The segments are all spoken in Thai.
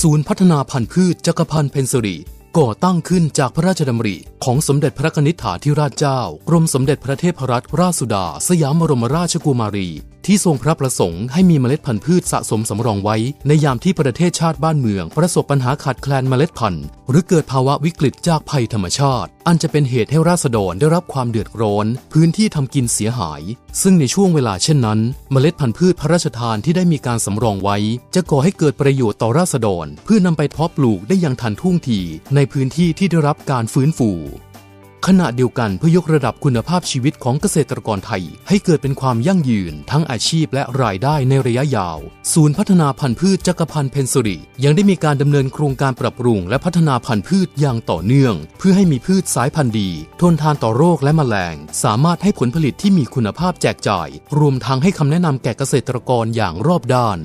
ศูนย์พัฒนาพันธุ์พืชจักรพันธ์เพนสิริ ก่อตั้งขึ้นจากพระราชดำริของสมเด็จพระนิษฐาธิราชเจ้ากรมสมเด็จพระเทพรัตนราชสุดา สยามบรมราชกุมารี ที่ทรงพระประสงค์ให้มีเมล็ดพันธุ์พืชสะสมสำรองไว้ ในยามที่ประเทศชาติบ้านเมือง ประสบปัญหาขาดแคลนเมล็ดพันธุ์ หรือเกิดภาวะวิกฤตจากภัยธรรมชาติ อันจะเป็นเหตุให้ราษฎรได้รับความเดือดร้อน พื้นที่ทำกินเสียหาย ซึ่งในช่วงเวลาเช่นนั้น เมล็ดพันธุ์พืชพระราชทานที่ได้มีการสำรองไว้ จะก่อให้เกิดประโยชน์ต่อราษฎรเพื่อนำไปเพาะปลูกได้อย่างทันท่วงทีในพื้นที่ที่ได้รับการฟื้นฟู ขณะเดียวกันเพื่อยกระดับคุณภาพชีวิตของเกษตรกรไทย ให้เกิดเป็นความยั่งยืน ทั้งอาชีพและรายได้ในระยะยาว ศูนย์พัฒนาพันธุ์พืชจักรพันธ์เพนสุริยังได้มีการดำเนินโครงการปรับปรุง และพัฒนาพันธุ์พืชอย่างต่อเนื่อง เพื่อให้มีพืชสายพันธุ์ดี ทนทานต่อโรคและแมลง สามารถให้ผลผลิตที่มีคุณภาพแจกจ่าย รวมทั้งให้คำแนะนำแก่เกษตรกรอย่างรอบด้าน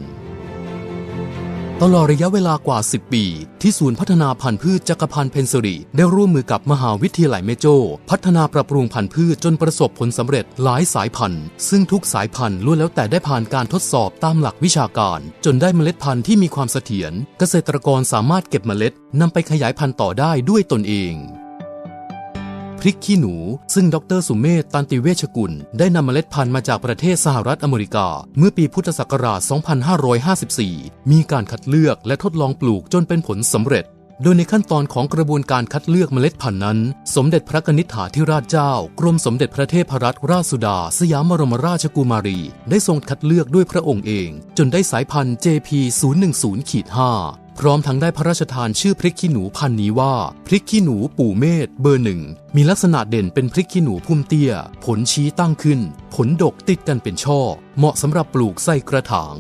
ตลอดระยะเวลากว่า 10 ปี ที่ศูนย์พัฒนาพันธุ์พืชจักรพันธ์เพนสิริได้ร่วมมือกับมหาวิทยาลัยเมโจ พัฒนาปรับปรุงพันธุ์พืชจนประสบผลสำเร็จหลายสายพันธุ์ ซึ่งทุกสายพันธุ์ล้วนแล้วแต่ได้ผ่านการทดสอบตามหลักวิชาการ จนได้เมล็ดพันธุ์ที่มีความเสถียรเกษตรกรสามารถเก็บเมล็ดนำไปขยายพันธุ์ต่อได้ด้วยตนเอง พริกขี้หนู ซึ่งดรสุเมธตันติเวชกุล ได้นำเมล็ดพันธุ์มาจากประเทศสหรัฐอเมริกา เมื่อปีพุทธศักราช 2554 มีการคัดเลือกและทดลองปลูกจนเป็นผลสำเร็จโดยในขั้นตอนของกระบวนการคัดเลือกเมล็ดพันธุ์นั้น สมเด็จพระนิษฐาธิราชเจ้า กรมสมเด็จพระเทพรัตนราชสุดา สยามบรมราชกุมารี ได้ทรงคัดเลือกด้วยพระองค์เอง จนได้สายพันธุ์ JP 010-5 พร้อมทั้งได้พระราชทานชื่อพริกขี้หนูพันนี้ว่า พริกขี้หนูปู่เมธเบอร์หนึ่ง มีลักษณะเด่นเป็นพริกขี้หนูพุ่มเตี้ย ผลชี้ตั้งขึ้น ผลดกติดกันเป็นช่อ เหมาะสำหรับปลูกใส่กระถาง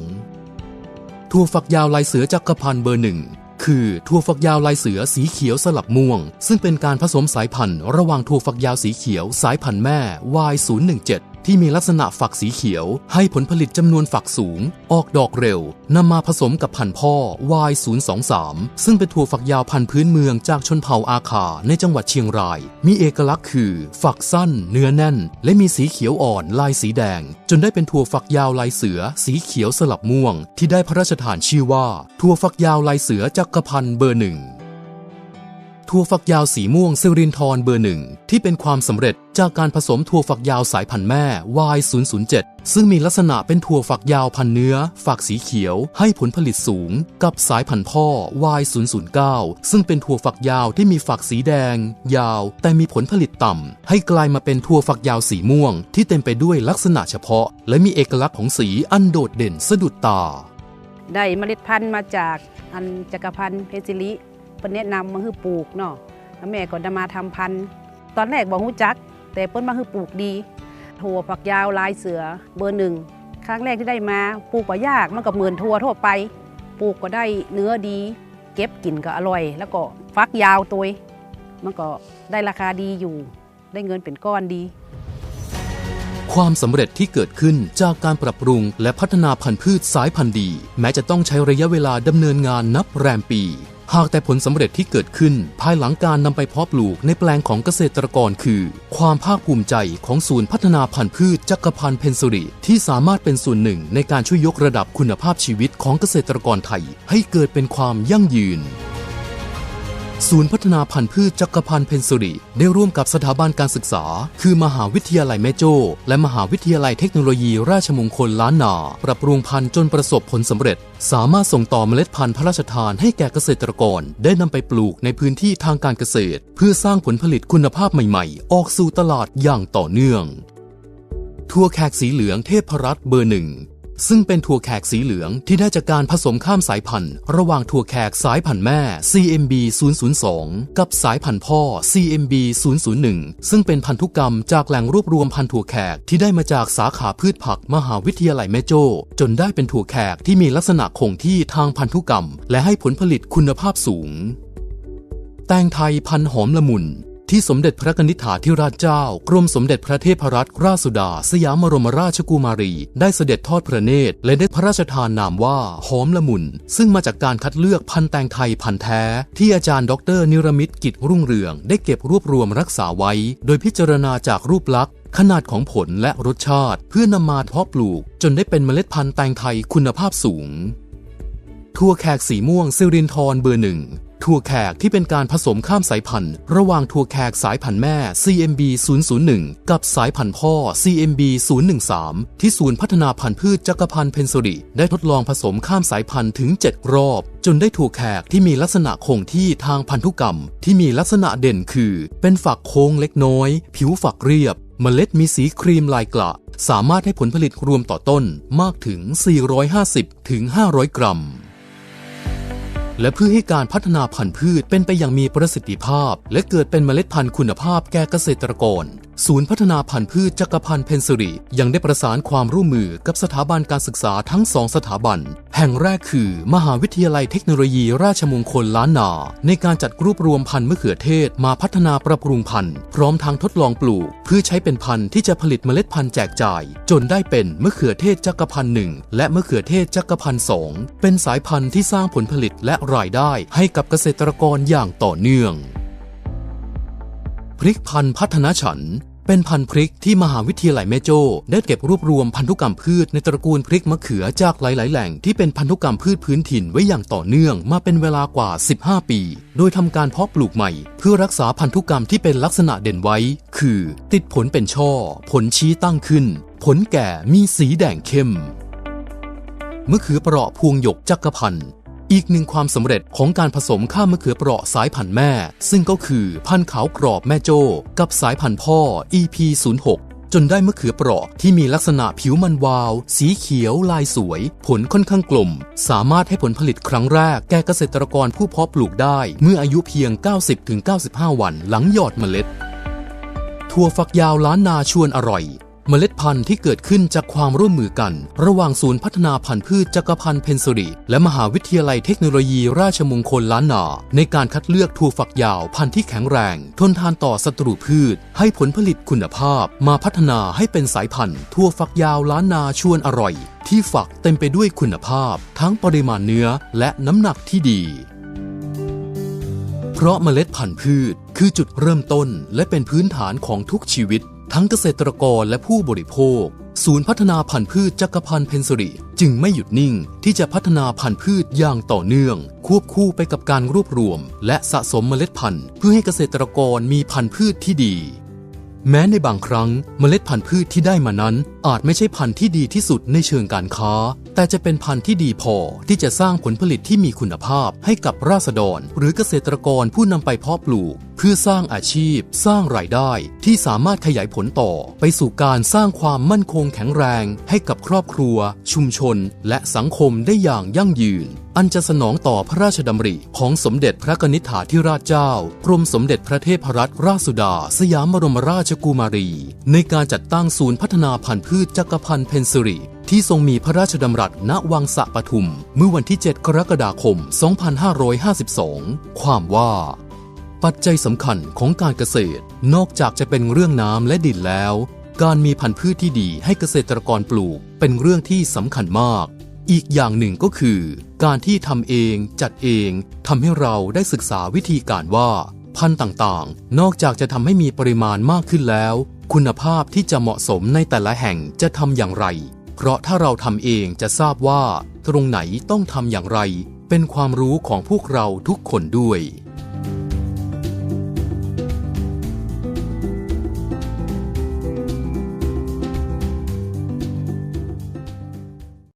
ถั่วฝักยาวลายเสือจักรพันเบอร์หนึ่งคือถั่วฝักยาวลายเสือสีเขียวสลับม่วง ซึ่งเป็นการผสมสายพันธุ์ระหว่างถั่วฝักยาวสีเขียวสายพันธุ์แม่ Y017 ที่มีลักษณะฝักสีเขียว ให้ผลผลิตจำนวนฝักสูง ออกดอกเร็วนำมาผสมกับพันธุ์พ่อ Y023 ซึ่งเป็นถั่วฝักยาวพันธุ์พื้นเมืองจากชนเผ่าอาคาในจังหวัดเชียงราย มีเอกลักษณ์คือ ฝักสั้น เนื้อแน่น และมีสีเขียวอ่อนลายสีแดง จนได้เป็นถั่วฝักยาวลายเสือ สีเขียวสลับม่วง ที่ได้พระราชทานชื่อว่า ถั่วฝักยาวลายเสือจักรพันธ์เบอร์หนึ่งถั่วฝักยาวสีม่วงเซรินทรเบอร์หนึ่งที่เป็นความสำเร็จ จากการผสมถั่วฝักยาวสายพันธุ์แม่ Y007 ซึ่งมีลักษณะเป็นถั่วฝักยาวพันเนื้อ ฝักสีเขียว ให้ผลผลิตสูง กับสายพันธุ์พ่อ Y009 ซึ่งเป็นถั่วฝักยาวที่มีฝักสีแดง ยาว แต่มีผลผลิตต่ำ ให้กลายมาเป็นถั่วฝักยาวสีม่วง ที่เต็มไปด้วยลักษณะเฉพาะ และมีเอกลักษณ์ของสีอันโดดเด่นสะดุดตา ได้เมล็ดพันธุ์มาจากอันจักรพันธ์เพชรศิริเพิ่นแนะนำมาคือปลูกเนาะแล้วแม่ก็ได้มาทำพันธุ์ตอนแรกบอกฮู้จัก แต่เปิ้นมาคือปลูกดีถั่วฝักยาวลายเสือเบอร์หนึ่งครั้งแรกที่ได้มาปลูกก็ยากมันก็เหมือนถั่วทั่วไป ปลูกก็ได้เนื้อดี เก็บกินก็อร่อย แล้วก็ฟักยาวตัวมันก็ได้ราคาดีอยู่ ได้เงินเป็นก้อนดี ความสำเร็จที่เกิดขึ้นจากการปรับปรุงและพัฒนาพันธุ์พืชสายพันธุ์ดี แม้จะต้องใช้ระยะเวลาดำเนินงานนับแรมปี หากแต่ผลสำเร็จที่เกิดขึ้นภายหลังการนำไปเพาะปลูกในแปลงของเกษตรกรคือ ความภาคภูมิใจของศูนย์พัฒนาพันธุ์พืชจักรพันธ์เพนสุริที่สามารถเป็นส่วนหนึ่งในการช่วยยกระดับคุณภาพชีวิตของเกษตรกรไทย ให้เกิดเป็นความยั่งยืน ศูนย์พัฒนาพันธุ์พืชจักรพันธ์เพนสุริได้ร่วมกับสถาบันการศึกษา คือมหาวิทยาลัยแม่โจ้ และมหาวิทยาลัยเทคโนโลยีราชมงคลล้านนา ปรับปรุงพันธุ์จนประสบผลสำเร็จ สามารถส่งต่อเมล็ดพันธุ์พระราชทานให้แก่เกษตรกร ได้นำไปปลูกในพื้นที่ทางการเกษตร เพื่อสร้างผลผลิตคุณภาพใหม่ๆ ออกสู่ตลาดอย่างต่อเนื่อง ทั่วแขกสีเหลืองเทพรัตน์เบอร์หนึ่ง ซึ่งเป็นถั่วแขกสีเหลืองที่ได้จากการผสมข้ามสายพันธุ์ ระหว่างถั่วแขกสายพันธุ์แม่ CMB 002กับสายพันธุ์พ่อ CMB 001ซึ่งเป็นพันธุกรรมจากแหล่งรวบรวมพันธุ์ถั่วแขกที่ได้มาจากสาขาพืชผักมหาวิทยาลัยแม่โจ้จนได้เป็นถั่วแขกที่มีลักษณะคงที่ทางพันธุกรรม และให้ผลผลิตคุณภาพสูง แตงไทยพันหอมละมุน ที่สมเด็จพระนิษฐาธิราชเจ้ากรมสมเด็จพระเทพรัตนราชสุดา สยามบรมราชกุมารี ได้เสด็จทอดพระเนตร และได้พระราชทานนามว่าหอมละมุน ซึ่งมาจากการคัดเลือกพันธุ์แตงไทยพันธุ์แท้ ที่อาจารย์ดร นิรมิตกิจรุ่งเรือง ได้เก็บรวบรวมรักษาไว้ โดยพิจารณาจากรูปลักษณ์ขนาดของผลและรสชาติ เพื่อนำมาเพาะปลูก จนได้เป็นเมล็ดพันธุ์แตงไทยคุณภาพสูงถั่วแขกสีม่วงซิรินทรเบอร์หนึ่ง ถั่วแขกที่เป็นการผสมข้ามสายพันธุ์ ระหว่างถั่วแขกสายพันธุ์แม่ CMB 001กับสายพันธุ์พ่อ CMB 013ที่ศูนย์พัฒนาพันธุ์พืชจักรพันธ์เพนซิลีได้ทดลองผสมข้ามสายพันธุ์ถึง 7 รอบ จนได้ถั่วแขกที่มีลักษณะคงที่ทางพันธุกรรม ที่มีลักษณะเด่นคือ เป็นฝักโค้งเล็กน้อย ผิวฝักเรียบ เมล็ดมีสีครีมลายกระสามารถให้ผลผลิตรวมต่อต้นมากถึง 450ถึง500 กรัม และเพื่อให้การพัฒนาพันธุ์พืชเป็นไปอย่างมีประสิทธิภาพ และเกิดเป็นเมล็ดพันธุ์คุณภาพแก่เกษตรกร ศูนย์พัฒนาพันธุ์พืชจักรพันธ์เพนซิลียังได้ประสานความร่วมมือกับสถาบันการศึกษาทั้งสองสถาบัน แห่งแรกคือ มหาวิทยาลัยเทคโนโลยีราชมงคลล้านนา ในการจัดรวบรวมพันธุ์มะเขือเทศมาพัฒนาปรับปรุงพันธุ์ พร้อมทางทดลองปลูก เพื่อใช้เป็นพันธุ์ที่จะผลิตเมล็ดพันธุ์แจกจ่าย จนได้เป็นมะเขือเทศจักรพันธุ์หนึ่งและมะเขือเทศจักรพันธุ์สองเป็นสายพันธุ์ที่สร้างผลผลิตและรายได้ ให้กับเกษตรกรอย่างต่อเนื่องพริกพันธุ์พัฒนาฉัน เป็นพันธุ์พริกที่มหาวิทยาลัยแม่โจ้ได้เก็บรวบรวมพันธุกรรมพืชในตระกูลพริกมะเขือจากหลาย ๆ แหล่งที่เป็นพันธุกรรมพืชพื้นถิ่นไว้อย่างต่อเนื่องมาเป็นเวลากว่า 15 ปี โดยทำการเพาะปลูกใหม่ เพื่อรักษาพันธุกรรมที่เป็นลักษณะเด่นไว้ คือ ติดผลเป็นช่อ ผลชี้ตั้งขึ้น ผลแก่มีสีแดงเข้มมะเขือเปราะพวงหยกจักรพันธ์ อีกหนึ่งความสำเร็จของการผสมข้ามมะเขือเปราะสายพันธุ์แม่ ซึ่งก็คือพันธุ์ขาวกรอบแม่โจ้กับสายพันธุ์พ่อ EP 0 6จนได้มะเขือเปราะที่มีลักษณะผิวมันวาว สีเขียวลายสวย ผลค่อนข้างกลม สามารถให้ผลผลิตครั้งแรกแก่เกษตรกรผู้เพาะปลูกได้ เมื่ออายุเพียง 90-95 วันหลังหยอดเมล็ดถั่วฝักยาวล้านนาชวนอร่อย มล็ดพันธุ์ที่เกิดขึ้นจากความร่วมมือกัน ระหว่างศูนย์พัฒนาพันธุ์พืชจักรพันธ์เพนซิลีและมหาวิทยาลัยเทคโนโลยีราชมงคลล้านนา ในการคัดเลือกถั่วฝักยาวพันธุ์ที่แข็งแรง ทนทานต่อศัตรูพืช ให้ผลผลิตคุณภาพ มาพัฒนาให้เป็นสายพันธุ์ถั่วฝักยาวล้านนาชวนอร่อย ที่ฝักเต็มไปด้วยคุณภาพ ทั้งปริมาณเนื้อและน้ำหนักที่ดี เพราะเมล็ดพันธุ์พืช คือจุดเริ่มต้นและเป็นพื้นฐานของทุกชีวิต ทั้งเกษตรกรและผู้บริโภค ศูนย์พัฒนาพันธุ์พืชจักรพันธ์เพนซิลีจึงไม่หยุดนิ่ง ที่จะพัฒนาพันธุ์พืชอย่างต่อเนื่อง ควบคู่ไปกับการรวบรวม และสะสมเมล็ดพันธุ์ เพื่อให้เกษตรกรมีพันธุ์พืชที่ดี แม้ในบางครั้งเมล็ดพันธุ์พืชที่ได้มานั้น อาจไม่ใช่พันธุ์ที่ดีที่สุดในเชิงการค้า แต่จะเป็นพันธุ์ที่ดีพอที่จะสร้างผลผลิตที่มีคุณภาพให้กับราษฎร หรือเกษตรกรผู้นำไปเพาะปลูก เพื่อสร้างอาชีพ สร้างรายได้ ที่สามารถขยายผลต่อ ไปสู่การสร้างความมั่นคงแข็งแรง ให้กับครอบครัว ชุมชน และสังคมได้อย่างยั่งยืน อันจะสนองต่อพระราชดำริของสมเด็จพระกนิษฐาธิราชเจ้ากรมสมเด็จพระเทพรัตนราชสุดา สยามบรมราชกุมารี ในการจัดตั้งศูนย์พัฒนาพันธุ์พืชจักรพันธ์เพนซิลีที่ทรงมีพระราชดำรัสณวังสะปทุม เมื่อวันที่ 7 กรกฎาคม 2552 ความว่า ปัจจัยสำคัญของการเกษตร นอกจากจะเป็นเรื่องน้ำและดินแล้ว การมีพันธุ์พืชที่ดีให้เกษตรกรปลูก เป็นเรื่องที่สำคัญมาก อีกอย่างหนึ่งก็คือ การที่ทำเองจัดเองทำให้เราได้ศึกษาวิธีการว่า พันธุ์ต่างๆ นอกจากจะทำให้มีปริมาณมากขึ้นแล้ว คุณภาพที่จะเหมาะสมในแต่ละแห่งจะทำอย่างไร เพราะถ้าเราทำเองจะทราบว่า ตรงไหนต้องทำอย่างไร เป็นความรู้ของพวกเราทุกคนด้วย